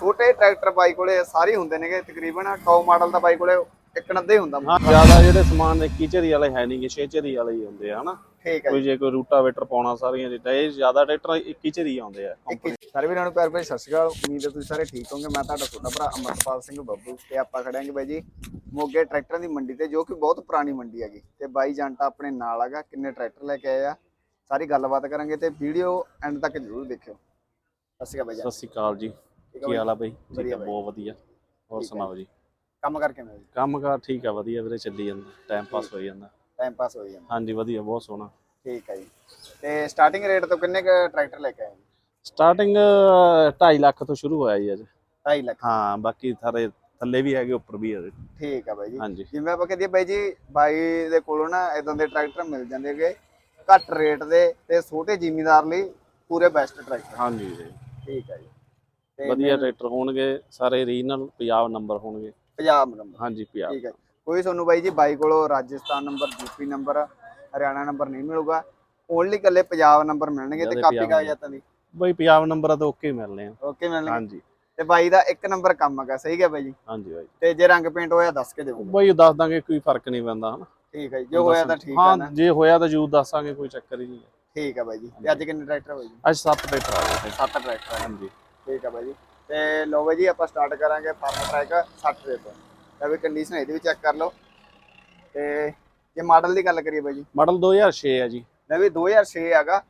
ਛੋਟੇ ਟਰੈਕਟਰ ਬਾਈ ਕੋਲੇ ਸਾਰੇ ਹੀ ਹੁੰਦੇ ਨੇਗੇ ਤਕਰੀਬਨ ਟੌਪ ਮਾਡਲ ਦਾ ਬਾਈ ਕੋਲੇ ਇੱਕ ਨੱਦੇ ਹੀ ਹੁੰਦਾ ਹਾਂ ਜ਼ਿਆਦਾ ਜਿਹੜੇ ਸਮਾਨ ਇੱਕੀ ਝਰੀ ਵਾਲੇ ਹੈ ਨਹੀਂਗੇ ਛੇ ਝਰੀ ਵਾਲੇ ਹੀ ਹੁੰਦੇ ਆ ਹਨਾ? ਠੀਕ ਹੈ ਕੋਈ ਜੇ। ਕੋਈ ਰੂਟਾਵੇਟਰ ਪਾਉਣਾ ਸਾਰੀਆਂ ਚੀਜ਼ਾਂ ਇਹ ਜ਼ਿਆਦਾ ਟਰੈਕਟਰ ਇੱਕੀ ਝਰੀ ਆਉਂਦੇ ਆ ਸਾਰੇ ਵੀਰਾਂ ਨੂੰ ਪਿਆਰ ਭਰੀ ਸਤਿ ਸ਼੍ਰੀ ਅਕਾਲ। ਉਮੀਦ ਹੈ ਤੁਸੀਂ ਸਾਰੇ ਠੀਕ ਹੋਵੋਗੇ। ਮੈਂ ਤੁਹਾਡਾ ਛੋਟਾ ਭਰਾ ਅਮਰਪਾਲ ਸਿੰਘ ਬੱਬੂ ਤੇ ਆਪਾਂ ਖੜੇ ਆਂਗੇ ਬਾਈ ਜੀ ਮੋਗੇ ਟਰੈਕਟਰਾਂ ਦੀ ਮੰਡੀ ਤੇ ਜੋ ਕਿ ਬਹੁਤ ਪੁਰਾਣੀ ਮੰਡੀ ਹੈਗੀ। ਤੇ ਬਾਈ ਜੰਟਾ ਆਪਣੇ ਨਾਲ ਹੈਗਾ ਕਿੰਨੇ ਟਰੈਕਟਰ ਲੈ ਕੇ ਆਏ ਆ ਸਾਰੀ ਗੱਲਬਾਤ ਕਰਾਂਗੇ ਤੇ ਵੀਡੀਓ ਐਂਡ ਤੱਕ ਜ਼ਰੂਰ ਦੇਖਿਓ। ਸਤਿ ਸ਼੍ਰੀ ਅਕਾਲ ਬਾਈ ਸਤਿ ਸ਼੍ਰੀ ਅਕਾਲ ਜੀ। ਕੀ ਹਾਲ ਆ ਬਈ? ਠੀਕ ਵਧੀਆ ਆ ਬਾਈ। ਬਹੁਤ ਵਧੀਆ। ਹੋਰ ਠੀਕ ਆ। ਸੁਣਾਓ ਜੀ। ਕੰਮ ਕਰਕੇ ਮੈਂ ਕੰਮਕਾਰ ਠੀਕ ਆ ਵਧੀਆ ਵੀਰੇ ਚੱਲੀ ਜਾਂਦਾ। ਟਾਈਮ ਪਾਸ ਹੋਈ ਜਾਂਦਾ। ਟਾਈਮ ਪਾਸ ਹੋਈ ਜਾਂਦਾ। ਹਾਂਜੀ ਵਧੀਆ ਬਹੁਤ ਸੋਹਣਾ। ਠੀਕ ਹੈ ਜੀ। ਤੇ ਸਟਾਰਟਿੰਗ ਰੇਟ ਤੋਂ ਕਿੰਨੇ ਕ ਟਰੈਕਟਰ ਲੈ ਕੇ ਆਏ ਸਟਾਰਟਿੰਗ 2.5 ਲੱਖ ਤੋਂ ਸ਼ੁਰੂ ਹੋਇਆ ਜੀ ਅੱਜ। 2.5 ਲੱਖ। ਹਾਂ ਬਾਕੀ ਸਾਰੇ ਥੱਲੇ ਵੀ ਹੈਗੇ ਉੱਪਰ ਵੀ ਹੈਗੇ ਠੀਕ ਆ ਬਾਈ ਜੀ। ਹਾਂਜੀ। ਜਿਵੇਂ ਆਪਾਂ ਕਹਦੇ ਬਾਈ ਜੀ ਬਾਈ ਦੇ ਕੋਲੋਂ ਨਾ ਇਦਾਂ ਦੇ ਟਰੈਕਟਰ ਮਿਲ ਜਾਂਦੇ ਹੈਗੇ ਘੱਟ ਰੇਟ ਦੇ ਤੇ ਛੋਟੇ ਜ਼ਿਮੀਂਦਾਰ ਲਈ ਪੂਰੇ ਬੈਸਟ ਟਰੈਕਟਰ ਹਾਂਜੀ ਜੀ ਠੀਕ ਹੈ ਜੀ। ਵਧੀਆ ਟਰੈਕਟਰ ਹੋਣਗੇ ਸਾਰੇ ਰੀਜਨਲ ਪੰਜਾਬ ਨੰਬਰ ਹੋਣਗੇ। ਪੰਜਾਬ ਨੰਬਰ ਹਾਂਜੀ ਪੰਜਾਬ ਠੀਕ ਹੈ ਕੋਈ ਤੁਹਾਨੂੰ ਬਾਈ ਜੀ ਬਾਈ ਕੋਲੋਂ Rajasthan number UP number Haryana number ਨਹੀਂ ਮਿਲੂਗਾ। ਓਨਲੀ ਕੱਲੇ ਪੰਜਾਬ ਨੰਬਰ ਮਿਲਣਗੇ ਤੇ ਕਾਪੀ ਕਾਗਜ਼ਾਤਾਂ ਦੀ। ਬਈ ਪੰਜਾਬ ਨੰਬਰ ਤਾਂ ਓਕੇ ਮਿਲਨੇ ਆ। ਓਕੇ ਮਿਲਣਗੇ। ਹਾਂਜੀ। ਤੇ ਬਾਈ ਦਾ ਇੱਕ ਨੰਬਰ ਕੰਮ ਹੈਗਾ ਸਹੀ ਹੈ ਬਾਈ ਜੀ? ਹਾਂਜੀ ਬਾਈ। ਤੇ ਜੇ ਰੰਗ ਪੇਂਟ ਹੋਇਆ ਦੱਸ ਕੇ ਦਿਓ। ਬਈ ਦੱਸ ਦਾਂਗੇ ਕੋਈ ਫ਼ਰਕ ਨਹੀਂ ਪੈਂਦਾ ਹਨਾ। ਠੀਕ ਹੈ ਜੀ ਹੋਇਆ ਤਾਂ ਠੀਕ ਹੈ ਹਾਂ ਨਾ। ਜੇ ਹੋਇਆ ਤਾਂ ਜੂਦ ਦੱਸਾਂਗੇ ਕੋਈ ਚੱਕਰ ਹੀ ਨਹੀਂ ਹੈ। ਠੀਕ ਹੈ ਬਾਈ ਜੀ। ਤੇ ਅੱਜ ਕਿੰਨੇ ਟਰੈਕਟਰ ਬਾਈ ਜੀ? ਅੱਜ ਸੱਤ ਟਰੈਕਟਰ ਆ ਗਏ। ਸੱਤ ਟਰੈਕਟਰ ਆ। ਹਾਂਜੀ। ਠੀਕ ਹੈ ਬਾਈ ਜੀ। ਤੇ ਲੋ ਬਾਈ ਜੀ ਆਪਾਂ ਸਟਾਰਟ ਕਰਾਂਗੇ ਫਾਰਮ ਟਰੈਕ 60 ਦੇ ਤੋਂ। ਤਾਂ ਵੀ ਕੰਡੀਸ਼ਨ ਇਹਦੀ ਵੀ ਚੈੱਕ ਕਰ ਲਓ। ਤੇ ਜੇ ਮਾਡਲ ਦੀ ਗੱਲ ਕਰੀਏ ਬਾਈ ਜੀ। ਮਾਡਲ 2006 ਹੈ ਜੀ। ਲੈ ਵੀ 2006 ਹੈਗਾ।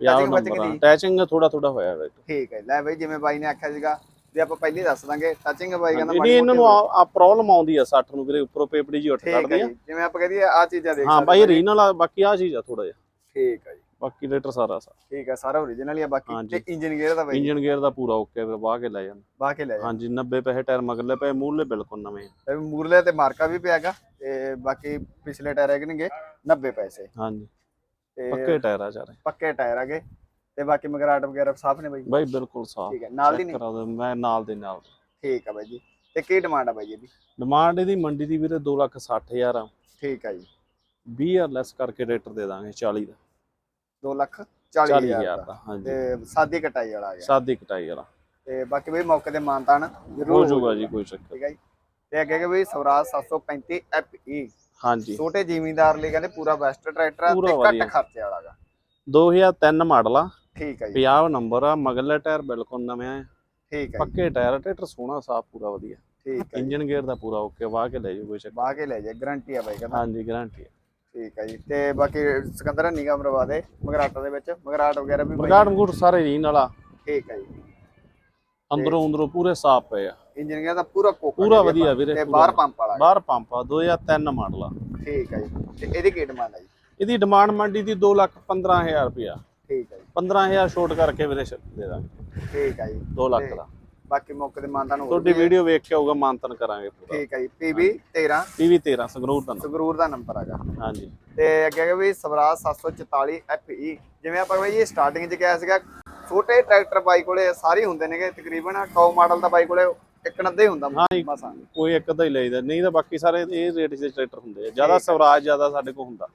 ਅਟੈਚਿੰਗ ਥੋੜਾ ਥੋੜਾ ਹੋਇਆ ਹੈ ਠੀਕ ਹੈ ਲੈ ਬਾਈ ਜਿਵੇਂ ਬਾਈ ਨੇ ਆਖਿਆ ਸੀਗਾ ਜੇ ਆਪਾਂ ਪਹਿਲੇ ਦੱਸ ਦਾਂਗੇ। ਟੱਚਿੰਗ ਬਾਈ ਕਹਿੰਦਾ ਨਹੀਂ ਇਹਨਾਂ ਨੂੰ ਆ ਪ੍ਰੋਬਲਮ ਆਉਂਦੀ ਆ 60 ਨੂੰ ਵੀਰੇ ਉੱਪਰੋਂ ਪੇਪੜੀ ਜੀ ਉੱਠ ਕੱਢਦੀ ਆ। ਜਿਵੇਂ ਆਪਾਂ ਕਹਦੀਏ ਆ ਚੀਜ਼ਾਂ ਦੇਖ ਹਾਂ ਬਾਈ ਰੀਨਲ ਆ ਬਾਕੀ ਆ ਚੀਜ਼ ਆ ਥੋੜਾ ਜਿਹਾ। ਠੀਕ ਹੈ ਜੀ। ਬਾਕੀ ਲੈਟਰ ਸਾਰਾ ਸਾ। ਠੀਕ ਹੈ ਸਾਰਾ ਓਰੀਜਨਲ ਹੀ ਆ ਬਾਕੀ। ਹਾਂਜੀ। ਤੇ ਇੰਜਨ ਗੇਅਰ ਦਾ ਬਾਈ? ਇੰਜਨ ਗੇਅਰ ਦਾ ਪੂਰਾ ਓਕੇ ਫਿਰ ਵਾਹ ਕੇ ਲੈ ਜਾਣ। ਬਾਹ ਕੇ ਲੈ ਜਾ ਹਾਂਜੀ 90 ਪੈਸੇ ਟਾਇਰ ਮਗਰਲੇ ਪਏ ਮੂਹਰਲੇ ਬਿਲਕੁਲ ਨਵੇਂ ਤੇ ਮੂਰਲੇ ਤੇ ਮਾਰਕਾ ਵੀ ਪਿਆਗਾ ਤੇ ਬਾਕੀ ਪਿਛਲੇ ਟਾਇਰ ਹੈਗਣਗੇ 90 ਪੈਸੇ। ਹਾਂਜੀ। ਤੇ ਪੱਕੇ ਟਾਇਰ ਆ ਚਾਰੇ। ਪੱਕੇ ਟਾਇਰ ਹੈਗੇ ਤੇ ਬਾਕੀ ਮਗਰਾਟ ਵਗੈਰਾ ਸਾਫ਼ ਨੇ ਬਾਈ? ਬਾਈ ਬਿਲਕੁਲ ਸਾਫ਼। ਠੀਕ ਹੈ ਨਾਲ ਦੀ ਨਹੀਂ? ਕਰਾ ਮੈਂ ਨਾਲ ਦੇ ਨਾਲ। ਠੀਕ ਹੈ ਬਾਈ ਜੀ। ਤੇ ਕੀ ਡਿਮਾਂਡ ਆ ਬਾਈ ਜੀ ਇਹਦੀ? ਡਿਮਾਂਡ ਇਹਦੀ ਮੰਡੀ ਦੀ ਵੀਰੇ 2 ਲੱਖ 60 ਹਜ਼ਾਰ ਆ। ਠੀਕ ਹੈ ਜੀ। 20 ਹਜ਼ਾਰ ਲੈਸ ਕਰਕੇ ਰੇਟਰ ਦੇ ਦਾਂਗੇ 40 ਦਾ। 2 ਲੱਖ 40 40 ਹਜ਼ਾਰ ਦਾ। ਹਾਂਜੀ। ਤੇ ਸਾਦੀ ਕਟਾਈ ਵਾਲਾ ਆ ਗਿਆ। ਸਾਦੀ ਕਟਾਈ ਵਾਲਾ। ਤੇ ਬਾਕੀ ਬਈ ਮੌਕੇ ਤੇ ਮਾਨਤਾਨ ਹੋ ਜ਼ਰੂਰ ਜਾਊਗਾ ਜੀ ਕੋਈ ਚੱਕਰ ਠੀਕ ਹੈ ਜੀ। ਤੇ ਅੱਗੇ ਕਿ ਬਈ ਸਵਰਾਜ 735 FE ਹਾਂਜੀ। ਛੋਟੇ ਜ਼ਿਮੀਂਦਾਰ ਲਈ ਕਹਿੰਦੇ ਪੂਰਾ ਬੈਸਟ ਟਰੈਕਟਰ ਆ ਤੇ। ਘੱਟ ਖਰਚੇ ਵਾਲਾ ਗਾ। 2003 ਮਾਡਲ ਆ। ਠੀਕ ਹੈ ਜੀ। 50 ਨੰਬਰ ਆ ਮਗਰਲੇ ਟਾਇਰ ਬਿਲਕੁਲ ਨਵੇਂ ਆ। ਠੀਕ ਹੈ ਪੱਕੇ ਟਾਇਰ ਆ ਟਰੈਕਟਰ ਸੋਹਣਾ ਸਾਫ਼ ਪੂਰਾ ਵਧੀਆ। ਠੀਕ ਹੈ। ਇੰਜਨ ਗੇਅਰ ਦਾ ਪੂਰਾ ਓਕੇ ਵਾਹ ਕੇ ਲੈ ਜਾਓ ਕੋਈ ਚੱਕਰ ਬਾਹ ਕੇ ਲੈ ਜਾ ਗਰੰਟੀ ਆ ਬਾਈ ਕਹਿੰਦਾ। ਹਾਂਜੀ ਗਾਰੰਟੀ ਠੀਕ ਹੈ ਜੀ। ਤੇ ਬਾਕੀ ਸਿਕੰਦਰ ਨਿਗਮ ਮਰਵਾ ਦੇ ਮਗਰਾਟਾਂ ਦੇ ਵਿੱਚ। ਮਗਰਾਟ ਵਗੈਰਾ ਵੀ ਮਰਗਾੜ ਮਗੂੜ ਸਾਰੇ ਰੀਨ ਵਾਲਾ। ਠੀਕ ਹੈ ਜੀ। ਅੰਦਰੋਂ ਅੰਦਰੋਂ ਪੂਰੇ ਸਾਫ਼ ਪਏ ਆ। ਇੰਜਨ ਤਾਂ ਪੂਰਾ ਕੋਕਾ ਪੂਰਾ ਵਧੀਆ। ਵੀਰੇ, ਤੇ। ਬਾਹਰ ਪੰਪ ਵਾਲਾ। ਬਾਹਰ ਪੰਪ ਆ 2003 ਮਾਡਲ ਆ। ਠੀਕ ਹੈ ਜੀ। ਤੇ ਇਹਦੀ ਕੀ ਡਿਮਾਂਡ ਹੈ ਜੀ? ਇਹਦੀ ਡਿਮਾਂਡ ਮੰਡੀ ਦੀ 2 ਲੱਖ 15000 ਰੁਪਇਆ। ਠੀਕ ਹੈ ਜੀ। 15000 ਛੋਟ ਕਰਕੇ ਵੀਰੇ ਦੇ ਦਾਂਗੇ। ਠੀਕ ਹੈ ਜੀ। 2 ਲੱਖ ਦਾ। ਬਾਕੀ ਮੌਕੇ ਦੇ ਮਾਨਤਾ ਨੂੰ ਤੁਹਾਡੀ। ਵੀਡੀਓ ਵੇਖ ਕੇ ਆਊਗਾ ਮਾਨਤਨ ਕਰਾਂਗੇ ਪੂਰਾ। ਠੀਕ ਹੈ ਜੀ PB 13 ਟੀਵੀ 13 ਸੰਗਰੂਰ ਦਾ ਸੰਗਰੂਰ ਦਾ ਨੰਬਰ ਹੈਗਾ। ਹਾਂਜੀ। ਤੇ ਅੱਗੇ ਕਿ ਵੀ ਸਵਰਾਜ 744 FE ਜਿਵੇਂ ਆਪਾਂ ਬਈ ਇਹ ਸਟਾਰਟਿੰਗ 'ਚ ਕਿਹਾ ਸੀਗਾ ਛੋਟੇ ਟਰੈਕਟਰ ਬਾਈ ਕੋਲੇ ਸਾਰੇ ਹੁੰਦੇ ਨੇਗੇ ਤਕਰੀਬਨ ਟੌਪ ਮਾਡਲ ਦਾ ਬਾਈ ਕੋਲੇ ਇੱਕ ਨੱਦੇ ਹੁੰਦਾ। ਮਸਾਂ। ਕੋਈ ਇੱਕ ਦਾ ਹੀ ਲਈਦਾ। ਨਹੀਂ ਤਾਂ ਬਾਕੀ ਸਾਰੇ ਇਹ ਰੇਟ ਦੇ ਟਰੈਕਟਰ ਹੁੰਦੇ ਆ। ਜ਼ਿਆਦਾ ਸਵਰਾਜ ਜ਼ਿਆਦਾ ਸਾਡੇ ਕੋਲ ਹੁੰਦਾ।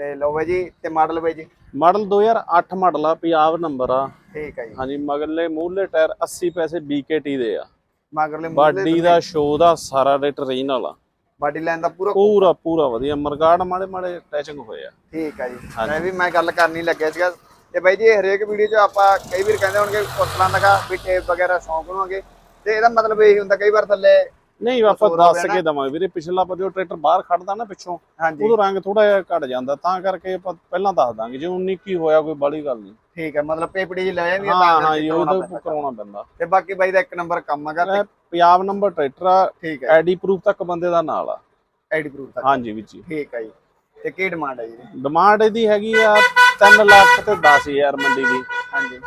ਤੇ ਲਓ ਬਾਈ ਜੀ ਤੇ ਮਾਡਲ ਬਾਈ ਜੀ। ਮਾਡਲ 2008 ਮਾਡਲ ਆ ਪੰਜਾਬ ਨੰਬਰ ਆ। ਠੀਕ ਹੈ ਜੀ। ਹਾਂਜੀ ਮਗਰਲੇ ਮੂਹਰਲੇ ਟਾਇਰ 80 ਪੈਸੇ BKT ਦੇ ਆ। ਮਗਰਲੇ ਮੂਹਰੇ ਬਾਡੀ ਦਾ ਸ਼ੋ ਦਾ ਸਾਰਾ ਰੇਟ ਰੀਜਨਲ ਆ ਬਾਡੀ ਲਾਈਨ ਦਾ ਪੂਰਾ ਪੂਰਾ ਪੂਰਾ ਵਧੀਆ। ਮਰਗਾੜ ਮਾੜੇ ਮਾੜੇ ਅਟੈਚਿੰਗ ਹੋਏ ਆ। ਠੀਕ ਹੈ ਜੀ। ਮੈਂ ਵੀ ਮੈਂ ਗੱਲ ਕਰਨੀ ਲੱਗਿਆ ਸੀਗਾ। ਤੇ ਬਾਈ ਜੀ ਹਰੇਕ ਵੀਡੀਓ 'ਚ ਆਪਾਂ ਕਈ ਵਾਰ ਕਹਿੰਦੇ ਹੋਣਗੇ ਪੁੱਛਲਾਂ ਲਗਾ ਵੀ ਟੇਪ ਵਗੈਰਾ ਸ਼ੌਂਕ ਹੋਣਗੇ। ਤੇ ਇਹਦਾ ਮਤਲਬ ਇਹੀ ਹੁੰਦਾ ਕਈ ਵਾਰ ਥੱਲੇ ਨਹੀਂ ਆਪਾਂ ਦੱਸ। ਕੇ ਦਵਾਂਗੇ ਵੀਰੇ ਪਿਛਲਾ ਪਰ ਜੋ ਟਰੈਕਟਰ ਬਾਹਰ ਖੜਦਾ ਨਾ ਪਿੱਛੋਂ ਉਦੋਂ ਰੰਗ ਥੋੜਾ ਜਿਹਾ ਘਟ ਜਾਂਦਾ ਤਾਂ ਕਰਕੇ ਪਹਿਲਾਂ ਦੱਸ ਦਾਂਗੇ ਜੇ 19 ਕੀ ਹੋਇਆ ਕੋਈ ਬੜੀ ਗੱਲ ਨਹੀਂ। ਠੀਕ ਹੈ ਮਤਲਬ ਪੇਪੜੀ ਜੀ ਲੈ ਜਾਂਦੀ ਹਾਂ ਤਾਂ ਹਾਂ ਜੀ ਕਰਾਉਣਾ ਉਹ ਪੈਂਦਾ। ਕਰਾਉਣਾ ਪੈਂਦਾ। ਤੇ ਬਾਕੀ ਬਾਈ ਦਾ ਇੱਕ ਨੰਬਰ ਕੰਮ ਹੈਗਾ ਤੇ ਪੰਜਾਬ ਨੰਬਰ ਟਰੈਕਟਰ ਆ ਠੀਕ ਹੈ। ਆਈਡੀ ਪ੍ਰੂਫ ਤੱਕ ਬੰਦੇ ਦਾ ਨਾਲ ਆ। ਆਈਡੀ ਪ੍ਰੂਫ ਤੱਕ। ਹਾਂਜੀ ਵਿੱਚ ਹੀ ਠੀਕ ਹੈ ਜੀ। ਤੇ ਕੀ ਡਿਮਾਂਡ ਹੈ ਜੀ? ਡਿਮਾਂਡ ਇਹਦੀ ਹੈਗੀ ਆ 3 ਲੱਖ ਤੇ 10000 ਮੰਡੀ ਦੀ। ਹਾਂਜੀ।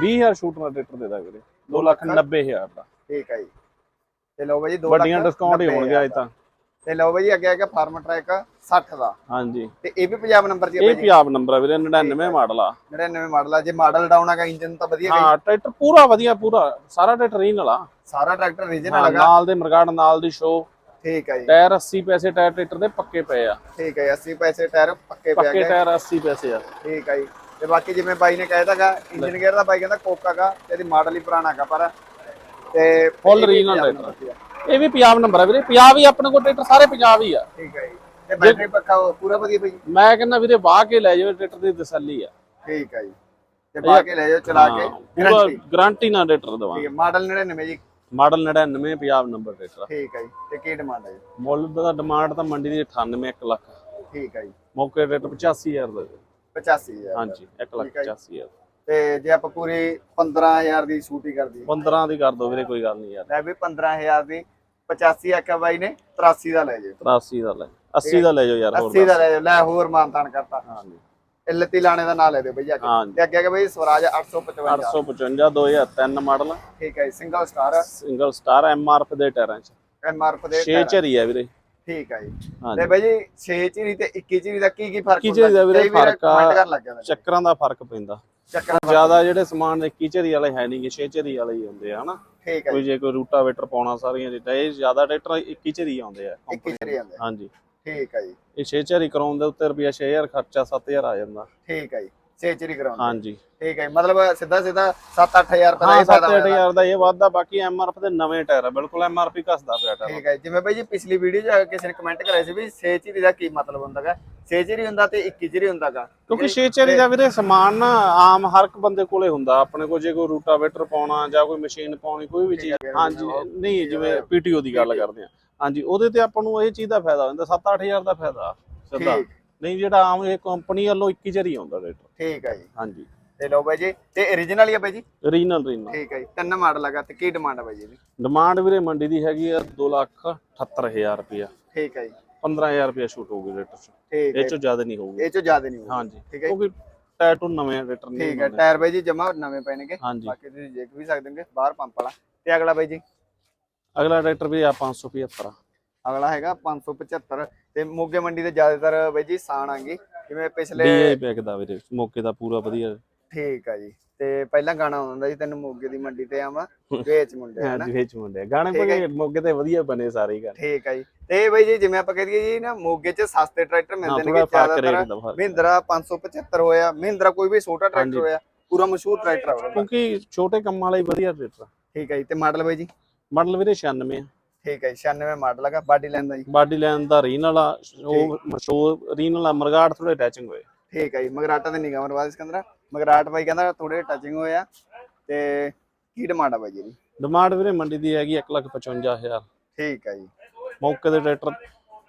20000 ਸ਼ੂਟ ਨਾਲ ਟਰੈਕਟਰ ਦੇ ਦਾਂ ਵੀਰੇ। 2 ਲੱਖ 90000 ਦਾ। ਠੀਕ ਹੈ ਜੀ। ਤੇ ਲਓ ਬਾਈ ਜੀ 2 ਵੱਡੀਆਂ ਡਿਸਕਾਊਂਟ ਹੀ ਹੋਣਗੇ ਅੱਜ ਤਾਂ। ਤੇ ਲਓ ਬਾਈ ਅੱਗੇ ਹੈਗਾ ਫਾਰਮ ਟਰੈਕ 60 ਦਾ। ਹਾਂਜੀ। ਤੇ ਇਹ ਵੀ ਪੰਜਾਬ ਨੰਬਰ ਜੀ ਇਹ ਪੰਜਾਬ ਨੰਬਰ ਆ ਵੀਰੇ 99 ਮਾਡਲ ਆ। 99 ਮਾਡਲ ਆ। ਜੇ ਮਾਡਲ ਡਾਊਨ ਹੈਗਾ ਇੰਜਨ ਤਾਂ ਵਧੀਆ ਹਾਂ ਟਰੈਕਟਰ ਪੂਰਾ ਵਧੀਆ ਪੂਰਾ। ਸਾਰਾ ਟਰੈਕਟਰ ਰੀਨਲ ਆ। ਸਾਰਾ ਟਰੈਕਟਰ ਰੀਜਨਲ ਹੈਗਾ। ਨਾਲ ਦੇ ਮਰਗਾੜ ਨਾਲ ਦੀ ਸ਼ੋ ਠੀਕ ਹੈ ਜੀ। ਟਾਇਰ 80 ਪੈਸੇ ਟਾਇਰ ਟਰੈਕਟਰ ਦੇ ਪੱਕੇ ਪਏ ਆ। ਠੀਕ ਹੈ 80 ਪੈਸੇ ਟਾਇਰ ਪੱਕੇ ਪਿਆ ਪੱਕੇ ਗਏ ਟਾਇਰ 80 ਪੈਸੇ ਆ। ਠੀਕ ਹੈ ਜੀ। ਤੇ ਬਾਕੀ ਜਿਵੇਂ ਬਾਈ ਨੇ ਕਹਿ ਦਿੱਤਾਗਾ ਇੰਜਨ ਗੇਅਰ ਦਾ ਬਾਈ ਕਹਿੰਦਾ ਕੋਕਾ ਗਾ ਤੇ ਇਹਦੀ ਮਾਡਲ ਹੀ ਪੁਰਾਣਾ ਹੈਗਾ ਪਰ ਤੇ। ਨੰਬਰ ਤੇ ਆ। ਇਹ ਵੀ ਪੰਜਾਬ ਨੰਬਰ ਆ ਵੀਰੇ। ਪੰਜਾਬ ਹੀ ਆਪਣੇ ਕੋਲ ਟਰੈਕਟਰ ਸਾਰੇ ਪੰਜਾਬ ਹੀ ਆ। ਠੀਕ ਹੈ ਜੀ। ਤੇ ਬੈਟਰੀ ਪੱਖਾ ਪੂਰਾ ਵਧੀਆ ਭਾਈ। ਮੈਂ ਕਹਿੰਦਾ ਵੀਰੇ ਵਾਹ ਕੇ ਲੈ ਜਾਓ ਟਰੈਕਟਰ ਦੀ ਤਸੱਲੀ ਆ। ਠੀਕ ਹੈ ਜੀ। ਤੇ ਪਾ ਕੇ ਲੈ ਜਾਓ ਚਲਾ ਕੇ। ਹਾਂ। ਗਾਰੰਟੀ ਨਾਲ ਟਰੈਕਟਰ ਦਵਾਂ ਠੀਕ ਹੈ ਮਾਡਲ 99 ਜੀ। ਮਾਡਲ 99 ਪੰਜਾਬ ਨੰਬਰ ਟਰੈਕਟਰ ਠੀਕ ਹੈ ਜੀ। ਤੇ ਕੀ ਡਿਮਾਂਡ ਹੈ ਜੀ? ਮੁੱਲ ਦਾ ਡਿਮਾਂਡ ਤਾਂ ਮੰਡੀ ਦੀ 98 1 ਲੱਖ। ਠੀਕ ਹੈ ਜੀ। ਮੌਕੇ ਟਰੈਕਟਰ 85000 ਦਾ ਜੀ। 85000 ਹਾਂਜੀ 1 ਲੱਖ ਠੀਕ ਹੈ ਜੀ। 85000 ਤੇ ਜੇ ਆਪਾਂ ਪੂਰੀ 15000 ਦੀ ਛੂਟ ਹੀ ਕਰ ਦਈਏ। 15 ਦੀ ਕਰ ਦੋ ਵੀਰੇ ਕੋਈ ਗੱਲ ਨਹੀਂ ਯਾਰ। ਲੈ ਵੀ 15000 ਦੀ 85 ਆਖਿਆ ਬਾਈ ਨੇ 83 ਦਾ ਲੈ ਜਾਓ 83 ਦਾ ਲੈ 80 ਦਾ ਲੈ ਜਾਓ ਯਾਰ ਹੋਰ 80 ਦਾ ਲੈ ਜਾਓ ਲੈ ਹੋਰ ਮਾਨਤਾਨ ਕਰਤਾ। ਹਾਂਜੀ। ਇਹ ਲੱਤੀ ਲਾਣੇ ਦਾ ਨਾਂ ਲੈ ਦਿਓ ਬਈ ਹਾਂਜੀ। ਤੇ ਅੱਗੇ ਅੱਗੇ ਬਈ ਸਵਰਾਜ 855 855 2003 ਮਾਡਲ। ਠੀਕ ਹੈ single star single star MRF ਦੇ ਟਾਇਰਾਂ ਚ। ਐਮਆਰਐਫ ਦੇ 6 ਝਰੀ ਆ ਵੀਰੇ। ਠੀਕ ਹੈ ਜੀ। ਹਾਂਜੀ। ਤੇ ਬਾਈ ਜੀ 6 ਚੀਰੀ ਤੇ 21 ਚੀਰੀ ਦਾ ਕੀ ਕੀ ਫ਼ਰਕ 21 ਝਰੀ ਦਾ ਵੀਰੇ ਵੀਰ ਫ਼ਰਕ ਆ। ਚੱਕਰਾਂ ਦਾ ਫ਼ਰਕ ਪੈਂਦਾ। ਚੱਕਰ ਜ਼ਿਆਦਾ ਜਿਹੜੇ ਸਮਾਨ 21 ਝਰੀ ਵਾਲੇ ਹੈ ਨਹੀਂਗੇ 6 ਝਰੀ ਵਾਲੇ ਹੀ ਹੁੰਦੇ ਆ ਹਨਾ? ਠੀਕ ਹੈ ਕੋਈ ਜੇ। ਕੋਈ ਰੂਟਾਵੇਟਰ ਪਾਉਣਾ ਸਾਰੀਆਂ ਚੀਜ਼ਾਂ ਇਹ ਜ਼ਿਆਦਾ ਟਰੈਕਟਰ 21 ਝਰੀ ਆਉਂਦੇ ਆ 21 ਚੀਰੀ ਆਉਂਦੇ ਹਾਂਜੀ। ਠੀਕ ਹੈ ਜੀ। ਇਹ 6 ਝਰੀ ਕਰਾਉਣ ਦੇ ਉੱਤੇ ਰੁਪਿਆ 6000 ਖਰਚਾ 7000 ਆ ਜਾਂਦਾ। ਠੀਕ ਹੈ ਜੀ। 6 ਚੀਰੀ ਕਰਾਉਂਦੇ। ਹਾਂਜੀ। ਠੀਕ ਹੈ। ਮਤਲਬ ਸਿੱਧਾ ਸਿੱਧਾ 7-8000 ਰੁਪਏ ਦਾ ਹਾਂ ਹੀ ਫਾਇਦਾ ਹੋਇਆ 7-8000 ਦਾ ਇਹ ਵਾਧਾ ਬਾਕੀ ਐਮਆਰਐਫ ਦੇ ਨਵੇਂ ਟਾਇਰ ਆ ਬਿਲਕੁਲ ਐਮਆਰਪੀ ਘਸਦਾ ਪਿਆ ਟਾਇਰ। ਠੀਕ ਹੈ ਜਿਵੇਂ ਬਾਈ ਜੀ ਪਿਛਲੀ ਵੀਡੀਓ 'ਚ ਕਿਸੇ ਨੇ ਕਮੈਂਟ ਕਰਿਆ ਸੀ ਵੀ 6 ਚੀਰੀ ਦਾ ਕੀ ਮਤਲਬ ਹੁੰਦਾਗਾ? 6 ਚੀਰੀ ਹੁੰਦਾ ਤੇ 21 ਚੀਰੀ ਹੁੰਦਾਗਾ। ਕਿਉਂਕਿ 6 ਝਰੀ ਦਾ ਵੀਰੇ ਸਮਾਨ ਨਾ ਆਮ ਹਰ ਇੱਕ ਬੰਦੇ ਕੋਲੇ ਹੁੰਦਾ ਆਪਣੇ ਕੋਲ ਜੇ ਕੋਈ ਰੂਟਾਵੇਟਰ ਪਾਉਣਾ ਜਾਂ ਕੋਈ ਮਸ਼ੀਨ ਪਾਉਣੀ ਕੋਈ ਵੀ ਚੀਜ਼। ਹਾਂਜੀ ਨਹੀਂ ਜਿਵੇਂ ਪੀਟੀਓ ਦੀ ਗੱਲ ਕਰਦੇ ਆ ਹਾਂਜੀ ਉਹਦੇ ਤੇ ਆਪਾਂ ਨੂੰ ਇਹ ਚੀਜ਼ ਦਾ ਫਾਇਦਾ ਹੁੰਦਾ 7-8000 ਦਾ ਫਾਇਦਾ ਸਿੱਧਾ। ਨਹੀਂ ਜਿਹੜਾ ਆਮ ਇਹ ਕੰਪਨੀ ਵੱਲੋਂ 21 ਝਰੀ ਆਉਂਦਾ ਰੇਟ ਠੀਕ ਹੈ ਜੀ। ਹਾਂਜੀ। ਤੇ ਲਓ ਬਾਈ ਜੀ ਤੇ origignal ਹੀ ਆ ਬਾਈ ਜੀ? ਰੀਨਲ ਰੀਨਲ ਠੀਕ ਹੈ ਜੀ ਤਿੰਨ ਮਾਡਲ ਹੈਗਾ ਤੇ ਕੀ ਡਿਮਾਂਡ ਹੈ ਬਾਈ ਜੀ ਦੀ ਡਿਮਾਂਡ ਵੀਰੇ ਮੰਡੀ ਦੀ ਹੈਗੀ ਆ 278000 ਰੁਪਇਆ। ਠੀਕ ਹੈ ਜੀ। 15000 ਰੁਪਇਆ ਛੂਟ ਹੋਊਗੀ ਰੇਟ 'ਚ। ਠੀਕ ਹੈ ਇਹ ਚੋਂ ਜ਼ਿਆਦਾ ਨਹੀਂ ਹੋਊਗੀ। ਇਹ ਚੋਂ ਜ਼ਿਆਦਾ ਨਹੀਂ ਹੋਊਗਾ। ਹਾਂਜੀ। ਠੀਕ ਹੈ। ਕਿਉਂਕਿ ਟੈਟੂ ਨਵੇਂ ਰੇਟਰ ਨਹੀਂ ਠੀਕ ਹੈ ਟਾਇਰ ਬਾਈ ਜੀ ਜਮਾ ਨਵੇਂ ਪੈਣਗੇ। ਹਾਂਜੀ। ਬਾਕੀ ਤੁਸੀਂ ਦੇਖ ਵੀ ਸਕਦੇ ਹੋਗੇ ਬਾਹਰ ਪੰਪ ਵਾਲਾ। ਤੇ ਅਗਲਾ ਬਾਈ ਜੀ? ਅਗਲਾ ਟਰੈਕਟਰ ਵੀ ਆ 575 ਅਗਲਾ ਹੈਗਾ 575 ਤੇ ਮੋਗੇ ਮੰਡੀ ਦੇ ਜ਼ਿਆਦਾਤਰ ਬਾਈ ਜੀ ਸਾਨ ਆਂਗੀ ਜਿਵੇਂ ਪਿਛਲੇ ਡੀਆਈ ਪੈਕਦਾ ਵੀਰੇ ਮੌਕੇ ਦਾ ਪੂਰਾ ਵਧੀਆ। ਠੀਕ ਆ ਜੀ। ਤੇ ਪਹਿਲਾਂ ਗਾਣਾ ਆਉਂਦਾ ਸੀ ਤੈਨੂੰ ਮੋਗੇ ਦੀ ਮੰਡੀ ਤੇ ਆਵਾਂ ਵੇਚ ਮੁੰਡੇ ਹਨਾ? ਹਾਂਜੀ ਵਿੱਚ ਮੁੰਡੇ। ਗਾਣੇ ਹੈ ਪਗੇ ਮੌਕੇ ਤੇ ਵਧੀਆ ਬਣੇ ਸਾਰੇ ਹੀ ਗਾਣੇ। ਠੀਕ ਆ ਜੀ। ਤੇ ਬਾਈ ਜੀ ਜਿਵੇਂ ਆਪਾਂ ਕਹਿ ਦਈਏ ਜੀ ਨਾ ਮੋਗੇ 'ਚ ਸਸਤੇ ਟਰੈਕਟਰ ਹਾਂ ਮਿਲਦੇ ਨੇ ਜ਼ਿਆਦਾਤਰ। ਦਾ ਮਹਿੰਦਰਾ 575 ਹੋਇਆ ਮਹਿੰਦਰਾ ਕੋਈ ਵੀ ਛੋਟਾ। ਟਰੈਕਟਰ ਹੋਇਆ ਪੂਰਾ ਮਸ਼ਹੂਰ ਟਰੈਕਟਰ ਆ। ਕਿਉਂਕਿ ਛੋਟੇ ਕੰਮਾਂ ਹੀ ਵਧੀਆ ਟਰੈਕਟਰ ਠੀਕ ਹੈ ਜੀ। ਤੇ ਮਾਡਲ ਬਾਈ ਜੀ? ਮਾਡਲ ਵੀਰੇ 96 ਆ। ਠੀਕ ਹੈ ਜੀ 96 ਮਾਡਲ ਹੈਗਾ ਬਾਡੀ ਲਾਈਨ ਦਾ ਜੀ। ਬਾਡੀ ਲਾਈਨ ਦਾ ਰੀਨ ਵਾਲਾ ਉਹ ਮਸ਼ਹੂਰ ਰੀਨ ਵਾਲਾ ਮਰਗਾੜ ਥੋੜੇ ਟੈਚਿੰਗ ਹੋਏ। ਠੀਕ ਹੈ ਜੀ ਮਗਰਾਟਾ ਦੇ ਨਿਗਾਹ ਮਰਵਾਦ ਸਿਕੰਦਰਾ। ਮਗਰਾਟ ਬਾਈ ਕਹਿੰਦਾ ਥੋੜੇ ਟੱਚਿੰਗ ਹੋਇਆ ਤੇ ਕੀ ਡਿਮਾਂਡ ਆ ਬਾਈ ਜੀ ਡਿਮਾਂਡ ਵੀਰੇ ਮੰਡੀ ਦੀ ਹੈਗੀ 155000 ਠੀਕ ਹੈ ਜੀ। ਮੌਕੇ ਦੇ ਟਰੈਕਟਰ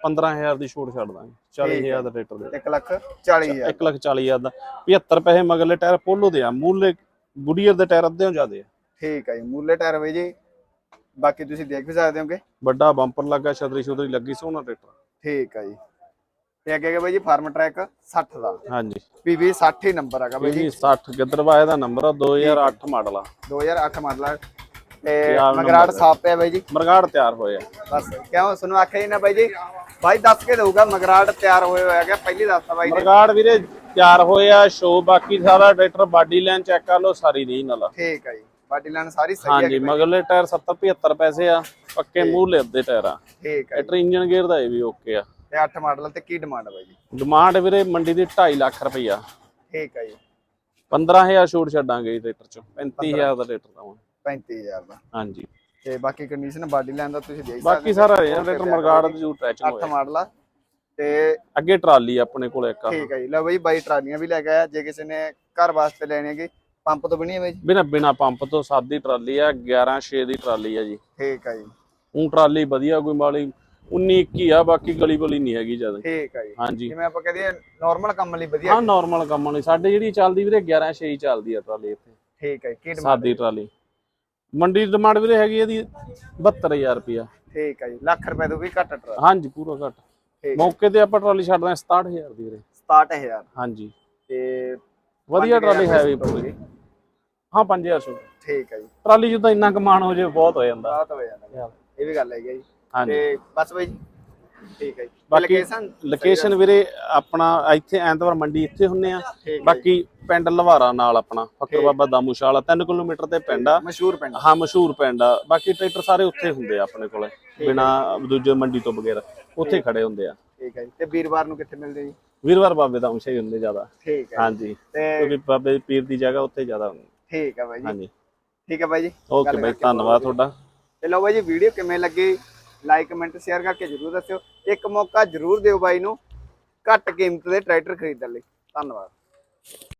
15000 ਦੀ ਛੂਟ ਛੱਡ ਦਾਂਗੇ 40000 ਦਾ ਟਰੈਕਟਰ ਦੇ। 1 ਲੱਖ 40 ਹਜ਼ਾਰ। 1 ਲੱਖ 40000 ਦਾ। 75 ਪੈਸੇ ਮਗਰਲੇ ਟਾਇਰ ਪੋਲੋ ਦੇ ਆ ਮੂਲੇ ਗੁਡੀਅਰ ਦੇ ਟਾਇਰ ਅੱਧਿਓਂ ਜ਼ਿਆਦੇ ਆ। ਠੀਕ ਹੈ ਜੀ ਮੂਲੇ ਟਾਇਰ ਬਾਈ ਜੀ ਬਾਕੀ ਤੁਸੀਂ ਦੇਖ ਵੀ ਸਕਦੇ ਹੋਗੇ। ਵੱਡਾ ਬੰਪਰ ਲੱਗਾ ਛਤਰੀ ਛੁਤਰੀ ਲੱਗੀ ਸੋਹਣਾ ਟਰੈਕਟਰ ਠੀਕ ਹੈ ਜੀ। ਤੇ ਅੱਗੇ ਅੱਗੇ ਬਾਈ ਜੀ ਫਾਰਮ ਟਰੈਕ 60 ਦਾ। ਹਾਂਜੀ। ਪੀਵੀ 60 ਹੀ ਨੰਬਰ ਹੈਗਾ ਬਾਈ ਜੀ। ਵੀ 60 ਗਿੱਦਰਵਾਏ ਦਾ ਨੰਬਰ ਆ 2008 ਮਾਡਲ ਆ। 2008 ਮਾਡਲ ਹੈ ਤੇ number ਸਾਫ਼ ਪਿਆ ਬਾਈ ਜੀ। ਮਰਗਾੜ ਤਿਆਰ ਹੋਏ ਆ ਬਸ ਕਿਉਂ? ਤੁਹਾਨੂੰ ਆਖਿਆ ਹੀ ਨਾ ਬਾਈ ਜੀ। ਬਾਈ ਦੱਸ ਕੇ ਦਊਗਾ ਮਗਰਾਟ ਤਿਆਰ ਹੋਏ ਹੋਇਆ ਹੈਗਾ ਪਹਿਲੀ ਦੱਸਤਾ ਬਾਈ ਨੇ ਮਰਗਾੜ ਵੀਰੇ ਤਿਆਰ ਹੋਏ ਆ ਸ਼ੋ ਬਾਕੀ ਸਾਰਾ ਟਰੈਕਟਰ ਬਾਡੀ ਲਾਈਨ ਚੈੱਕ ਕਰ ਲਓ ਸਾਰੀ ਨਹੀਂ ਨਾਲ ਠੀਕ ਹੈ ਜੀ। ਬਾਡੀ ਲਾਈਨ ਸਾਰੀ ਸਹੀ ਹਾਂਜੀ ਹੈ ਮਗਰਲੇ ਟਾਇਰ 70 75 ਪੈਸੇ ਆ ਪੱਕੇ ਮੂਹਰਲੇ ਅੱਧੇ ਟਾਇਰ ਆ। ਠੀਕ ਹੈ। ਟਰੈਕਟਰ ਇੰਜਨ ਗੇਅਰ ਦਾ ਇਹ ਵੀ ਓਕੇ ਆ। ਤੇ 8 ਮਾਡਲ ਤੇ ਕੀ ਡਿਮਾਂਡ ਹੈ ਬਾਈ ਜੀ? ਡਿਮਾਂਡ ਵੀਰੇ ਮੰਡੀ ਦੀ 2.5 ਲੱਖ ਰੁਪਈਆ। ਠੀਕ ਹੈ ਜੀ। 15000 ਛੂਟ ਛੱਡਾਂਗੇ ਟਰੈਕਟਰ ਚੋਂ। 35000 ਦਾ ਟਰੈਕਟਰ ਦਵਾਂਗੇ 35000 ਦਾ। ਹਾਂਜੀ। ਤੇ ਬਾਕੀ ਕੰਡੀਸ਼ਨ ਬਾਡੀ ਲਾਈਨ ਦਾ ਤੁਸੀਂ ਦੇਖ ਬਾਕੀ ਸਾਰਾ ਇਹ ਟਰੈਕਟਰ ਮਰਗਾੜ ਦੀ ਜੂ ਟੈਚਿੰਗ 8 ਹੋਇਆ ਮਾਡਲ ਆ। ਤੇ ਅੱਗੇ ਟਰਾਲੀ ਆਪਣੇ ਕੋਲ ਇੱਕ ਆ। ਠੀਕ ਹੈ ਜੀ। ਲਓ ਬਾਈ ਬਾਈ ਟਰਾਲੀਆਂ ਵੀ ਲੈ ਕੇ ਆਇਆ। ਜੇ ਕਿਸੇ ਨੇ ਘਰ ਵਾਸਤੇ ਲੈਣੀ ਹੈਗੀ ਪੰਪ ਤੋਂ ਬਣੀ ਹੈ ਬਾਈ ਜੀ? ਬਿਨਾ ਬਿਨਾ ਪੰਪ ਤੋਂ ਸਾਦੀ ਟਰਾਲੀ ਆ 11 6 ਦੀ ਟਰਾਲੀ ਆ ਜੀ। ਠੀਕ ਹੈ ਜੀ। ਉਹ ਟਰਾਲੀ ਵਧੀਆ ਕੋਈ ਮਾਲੀ 19 21 ਆ ਬਾਕੀ ਗਲੀ ਗਲੀ ਨਹੀਂ ਹੈਗੀ ਜ਼ਿਆਦਾ। ਠੀਕ ਹੈ ਜੀ। ਹਾਂਜੀ। ਜਿਵੇਂ ਆਪਾਂ ਕਹਦੇ ਨਾਰਮਲ ਕੰਮ ਲਈ ਵਧੀਆ ਹਾਂ ਨਾਰਮਲ ਕੰਮ ਵਾਲੀ। ਸਾਡੇ ਜਿਹੜੀ ਚੱਲਦੀ ਵੀਰੇ 11 6 ਹੀ ਚੱਲਦੀ ਆ ਟਰਾਲੀ ਇੱਥੇ। ਠੀਕ ਹੈ ਕੀ ਡਿਮਾਂਡ ਸਾਦੀ ਟਰਾਲੀ। ਮੰਡੀ ਦੀ ਡਿਮਾਂਡ ਵੀਰੇ ਹੈਗੀ ਇਹਦੀ 72000 ਰੁਪਿਆ ਠੀਕ ਹੈ ਜੀ ਲੱਖ ਰੁਪਏ ਤੋਂ ਵੀ ਘੱਟ ਟਰਾ ਹਾਂਜੀ ਪੂਰਾ ਘੱਟ। ਮੌਕੇ ਤੇ ਆਪਾਂ ਟਰਾਲੀ ਛੱਡਦੇ ਹਾਂ 67000 ਦੀ ਵੀਰੇ। 67000 ਹਾਂਜੀ। ਤੇ ਵਧੀਆ ਟਰਾਲੀ ਹੈ ਵੀ ਪੂਰੀ। ਹਾਂ 5000 ਛੂਟ ਠੀਕ ਹੈ ਜੀ। ਟਰਾਲੀ ਜਦੋਂ ਇੰਨਾ ਕਮਾਣ ਹੋ ਜੇ ਬਹੁਤ ਹੋ ਜਾਂਦਾ। ਬਾਤ ਹੋ ਜਾਂਦਾ ਇਹ ਵੀ ਗੱਲ ਹੈਗੀ ਜੀ। ਤੇ ਬਸ ਬਾਈ ਠੀਕ ਹੈ ਜੀ। ਬਾਕੀ ਲੋਕੇਸ਼ਨ ਲੋਕੇਸ਼ਨ ਵੀਰੇ ਆਪਣਾ ਇੱਥੇ ਐਤਵਾਰ ਮੰਡੀ ਇੱਥੇ ਹੁੰਨੇ ਆ। ਬਾਕੀ ਪਿੰਡ ਲਵਾਰਾ ਨਾਲ ਆਪਣਾ ਫੱਕਰ ਬਾਬਾ ਦਾਮੂਸ਼ਾਲਾ 3 ਕਿਲੋਮੀਟਰ ਤੇ ਪਿੰਡ ਆ। ਮਸ਼ਹੂਰ ਪਿੰਡ। ਹਾਂ ਮਸ਼ਹੂਰ ਪਿੰਡ ਆ। ਬਾਕੀ ਟਰੈਕਟਰ ਸਾਰੇ ਉੱਥੇ ਹੁੰਦੇ ਆ ਆਪਣੇ ਕੋਲੇ ਬਿਨਾ ਦੂਜੇ ਮੰਡੀ ਤੋਂ ਬਗੈਰ। ਉੱਥੇ ਖੜੇ ਹੁੰਦੇ ਆ। ਠੀਕ ਹੈ ਜੀ। ਤੇ ਵੀਰਵਾਰ ਨੂੰ ਕਿੱਥੇ ਮਿਲਦੇ ਜੀ? ਵੀਰਵਾਰ ਬਾਬੇ ਦਾ ਅੰਸ਼ ਹੀ ਹੁੰਦੇ ਜ਼ਿਆਦਾ। ਠੀਕ ਹੈ ਹਾਂਜੀ। ਤੇ ਕਿਉਂਕਿ ਬਾਬੇ ਪੀਰ ਦੀ ਜਗ੍ਹਾ ਉੱਥੇ ਜ਼ਿਆਦਾ ਹੁੰਦੀ। ਠੀਕ ਹੈ ਬਾਈ ਜੀ। ਹਾਂਜੀ। ਠੀਕ ਹੈ ਬਾਈ ਜੀ। ਓਕੇ ਗੱਲ ਬਾਈ ਕਰਕੇ ਧੰਨਵਾਦ ਬਹੁਤ ਤੁਹਾਡਾ। ਤੇ ਲਓ ਬਾਈ ਜੀ ਵੀਡੀਓ ਕਿਵੇਂ ਲੱਗੀ? ਲਾਈਕ ਕਮੈਂਟ ਸ਼ੇਅਰ ਕਰਕੇ ਜਰੂਰ ਦੱਸਿਓ। ਇੱਕ ਮੌਕਾ ਜਰੂਰ ਦਿਓ ਬਾਈ ਨੂੰ ਘੱਟ ਕੀਮਤ ਦੇ ਟਰੈਕਟਰ ਖਰੀਦਣ ਲਈ। ਧੰਨਵਾਦ।